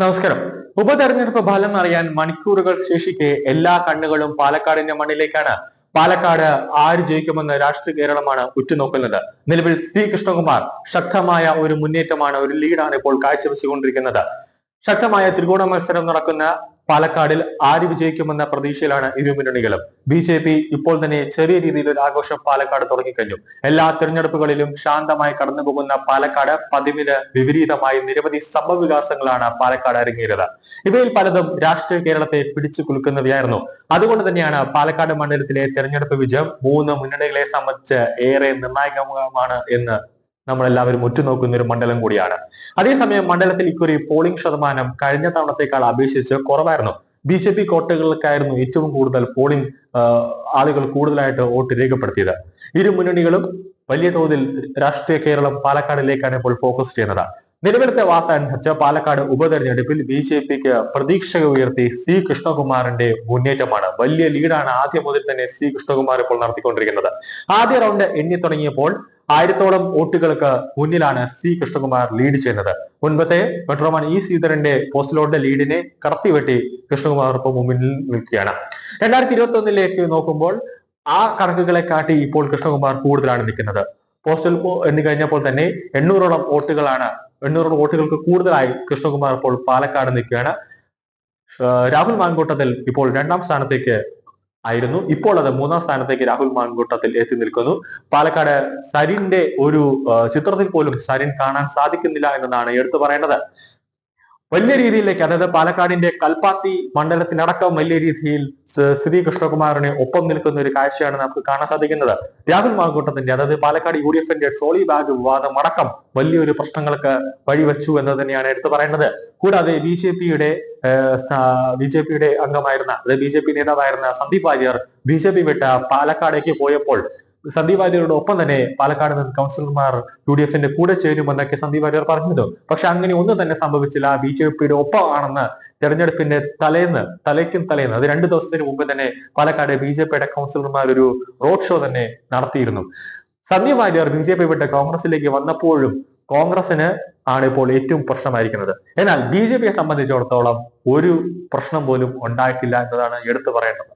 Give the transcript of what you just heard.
നമസ്കാരം. ഉപതെരഞ്ഞെടുപ്പ് ഫലം അറിയാൻ മണിക്കൂറുകൾ ശേഷിക്കെ എല്ലാ കണ്ണുകളും പാലക്കാടിന്റെ മണ്ണിലേക്കാണ്. പാലക്കാട് ആര് ജയിക്കുമെന്ന് രാഷ്ട്രീയ കേരളമാണ് ഉറ്റുനോക്കുന്നത്. നിലവിൽ സി കൃഷ്ണകുമാർ ശക്തമായ ഒരു മുന്നേറ്റമാണ് ഒരു ലീഡാണ് ഇപ്പോൾ കാഴ്ചവെച്ചുകൊണ്ടിരിക്കുന്നത്. ശക്തമായ ത്രികോണ മത്സരം നടക്കുന്ന പാലക്കാടിൽ ആര് വിജയിക്കുമെന്ന പ്രതീക്ഷയിലാണ് ഇരു മുന്നണികളും. ബി ജെ പി ഇപ്പോൾ തന്നെ ചെറിയ രീതിയിൽ ഒരു ആഘോഷം പാലക്കാട് തുടങ്ങിക്കഴിഞ്ഞു. എല്ലാ തിരഞ്ഞെടുപ്പുകളിലും ശാന്തമായി കടന്നുപോകുന്ന പാലക്കാട് പതിവിന് വിപരീതമായി നിരവധി സംഭവവികാസങ്ങളാണ് പാലക്കാട് അരങ്ങേറിയത്. ഇവയിൽ പലതും രാഷ്ട്രീയ കേരളത്തെ പിടിച്ചു കുലുക്കുന്നവയായിരുന്നു. അതുകൊണ്ട് തന്നെയാണ് പാലക്കാട് മണ്ഡലത്തിലെ തെരഞ്ഞെടുപ്പ് വിജയം മൂന്ന് മുന്നണികളെ സംബന്ധിച്ച് ഏറെ നിർണായകമാണ് എന്ന് നമ്മൾ എല്ലാവരും ഉറ്റുനോക്കുന്ന ഒരു മണ്ഡലം കൂടിയാണ്. അതേസമയം മണ്ഡലത്തിൽ ഇക്കുറി പോളിംഗ് ശതമാനം കഴിഞ്ഞ തവണത്തേക്കാൾ അപേക്ഷിച്ച് കുറവായിരുന്നു. ബി ജെ പി കോട്ടകൾക്കായിരുന്നു ഏറ്റവും കൂടുതൽ പോളിംഗ് ആളുകൾ കൂടുതലായിട്ട് വോട്ട് രേഖപ്പെടുത്തിയത്. ഇരു മുന്നണികളും വലിയ തോതിൽ രാഷ്ട്രീയ കേരളം പാലക്കാടിലേക്കാണ് ഇപ്പോൾ ഫോക്കസ് ചെയ്യുന്നത് നിലവിലത്തെ വാർത്ത അനുസരിച്ച് പാലക്കാട് ഉപതെരഞ്ഞെടുപ്പിൽ ബി ജെ പിക്ക് പ്രതീക്ഷ ഉയർത്തി സി കൃഷ്ണകുമാറിന്റെ മുന്നേറ്റമാണ്. വലിയ ലീഡാണ് ആദ്യം മുതൽ തന്നെ സി കൃഷ്ണകുമാർ ഇപ്പോൾ നടത്തിക്കൊണ്ടിരിക്കുന്നത്. ആദ്യ റൗണ്ട് എണ്ണി തുടങ്ങിയപ്പോൾ ആയിരത്തോളം വോട്ടുകൾക്ക് മുന്നിലാണ് സി കൃഷ്ണകുമാർ ലീഡ് ചെയ്യുന്നത്. മുൻപത്തെ മെട്രോമാൻ ഇ ശ്രീധരന്റെ പോസ്റ്റലോടെ ലീഡിനെ കടത്തിവെട്ടി കൃഷ്ണകുമാർ ഇപ്പോൾ മുന്നിൽ നിൽക്കുകയാണ്. രണ്ടായിരത്തി ഇരുപത്തി ഒന്നിലേക്ക് നോക്കുമ്പോൾ ആ കണക്കുകളെ കാട്ടി ഇപ്പോൾ കൃഷ്ണകുമാർ കൂടുതലാണ് നിൽക്കുന്നത്. പോസ്റ്റൽ എന്ന് കഴിഞ്ഞപ്പോൾ തന്നെ എണ്ണൂറോളം വോട്ടുകളാണ് എണ്ണൂറോളം വോട്ടുകൾക്ക് കൂടുതലായി കൃഷ്ണകുമാർ ഇപ്പോൾ പാലക്കാട് നിൽക്കുകയാണ്. രാഹുൽ മാൻകൂട്ടത്തിൽ ഇപ്പോൾ രണ്ടാം സ്ഥാനത്തേക്ക് ആയിരുന്നു. ഇപ്പോൾ അത് മൂന്നാം സ്ഥാനത്തേക്ക് രാഹുൽ മാൻകൂട്ടത്തിൽ എത്തി നിൽക്കുന്നു. പാലക്കാട് സരിന്റെ ഒരു ചിത്രത്തിൽ പോലും സരിൻ കാണാൻ സാധിക്കുന്നില്ല എന്നതാണ് എടുത്തു പറയേണ്ടത്. വലിയ രീതിയിലേക്ക് അതായത് പാലക്കാടിന്റെ കൽപ്പാത്തി മണ്ഡലത്തിനടക്കം വലിയ രീതിയിൽ ശ്രീ കൃഷ്ണകുമാറിനെ ഒപ്പം നിൽക്കുന്ന ഒരു കാഴ്ചയാണ് നമുക്ക് കാണാൻ സാധിക്കുന്നത്. രാഹുൽ മാങ്കൂട്ടത്തിന്റെ അതായത് പാലക്കാട് യു ഡി എഫിന്റെ ട്രോളി ബാഗ് വിവാദം അടക്കം വലിയൊരു പ്രശ്നങ്ങൾക്ക് വഴിവെച്ചു എന്ന് തന്നെയാണ് എടുത്തു പറയുന്നത് കൂടാതെ ബി ജെ പിയുടെ ബി ജെ പിയുടെ അംഗമായിരുന്ന അതായത് ബി ജെ പി നേതാവായിരുന്ന Sandeep Warrier B J P വിട്ട് പാലക്കാടേക്ക് പോയപ്പോൾ സന്ദീപ് ഒപ്പം തന്നെ പാലക്കാട് നിന്ന് കൗൺസിലർമാർ യു ഡി എഫിന്റെ കൂടെ ചേരുമെന്നൊക്കെ സന്ദീപ് വാര്യർ പറഞ്ഞിരുന്നു. പക്ഷെ അങ്ങനെ ഒന്നും തന്നെ സംഭവിച്ചില്ല. ബി ജെ പിയുടെ ഒപ്പമാണെന്ന് തെരഞ്ഞെടുപ്പിന്റെ തലേന്ന് തലയ്ക്കും തലേന്ന് അത് രണ്ട് ദിവസത്തിന് മുമ്പ് തന്നെ പാലക്കാട് ബി ജെ പിയുടെ കൗൺസിലർമാർ ഒരു റോഡ് ഷോ തന്നെ നടത്തിയിരുന്നു. Sandeep Warrier B J P വിട്ട് കോൺഗ്രസിലേക്ക് വന്നപ്പോഴും കോൺഗ്രസിന് ആണ് ഇപ്പോൾ ഏറ്റവും പ്രശ്നമായിരിക്കുന്നത്. എന്നാൽ ബി ജെ പിയെ സംബന്ധിച്ചിടത്തോളം ഒരു പ്രശ്നം പോലും ഉണ്ടായിട്ടില്ല എന്നതാണ് എടുത്തു പറയേണ്ടത്.